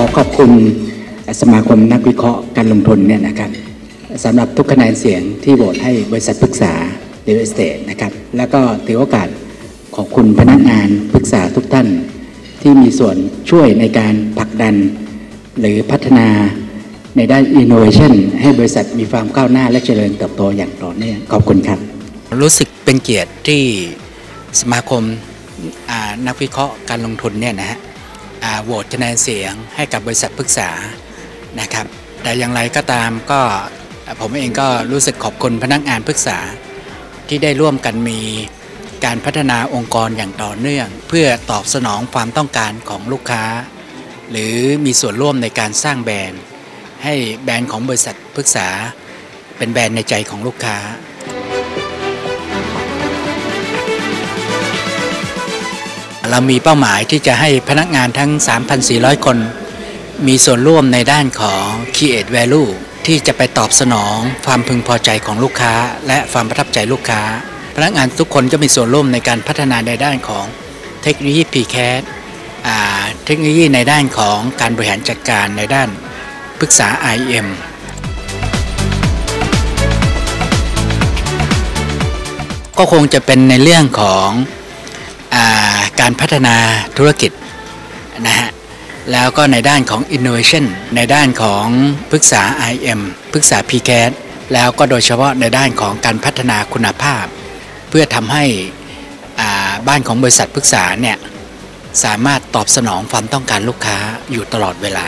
ขอขอบคุณสมาคมนักวิเคราะห์การลงทุนเนี่ยนะครับสำหรับทุกคะแนนเสียงที่โหวตให้บริษัทปรึกษา Real Estate นะครับแล้วก็ถือโอกาสขอบคุณพนักงานปรึกษาทุกท่าน ที่มีส่วนช่วยในการผลักดัน หรือพัฒนาในด้าน Innovation ให้บริษัทมีความก้าวหน้าและเจริญเติบโตอย่างต่อเนื่องขอบคุณครับรู้สึกเป็นเกียรติที่สมาคมนักวิเคราะห์การลงทุนเนี่ยนะฮะ โหวตคะแนนเสียงให้กับบริษัทปรึกษานะครับ แต่อย่างไรก็ตามก็ผมเองก็รู้สึกขอบคุณพนักงานปรึกษาที่ได้ร่วมกันมีการพัฒนาองค์กรอย่างต่อเนื่อง เพื่อตอบสนองความต้องการของลูกค้า หรือมีส่วนร่วมในการสร้างแบรนด์ ให้แบรนด์ของบริษัทปรึกษา เป็นแบรนด์ในใจของลูกค้า เรามีเป้าหมายที่จะให้พนักงานทั้ง 3,400 คน มีส่วนร่วมในด้านของ Create Value ที่จะไปตอบสนองความพึงพอใจของลูกค้า และความประทับใจลูกค้า พนักงานทุกคนก็มีส่วนร่วมในการพัฒนาในด้านของเทคโนโลยี PCAT อ่าเทคโนโลยีในด้านของการบริหารจัดการในด้านปรึกษา IM ก็คงจะเป็นในเรื่องของ การพัฒนาธุรกิจนะฮะแล้วก็ในด้านของ Innovation ในด้านของปรึกษา IM ปรึกษา PCAT แล้วก็โดยเฉพาะในด้านของการพัฒนาคุณภาพ เพื่อทำให้อ่าบ้านของบริษัทปรึกษาเนี่ยสามารถตอบสนองความต้องการลูกค้าอยู่ตลอดเวลา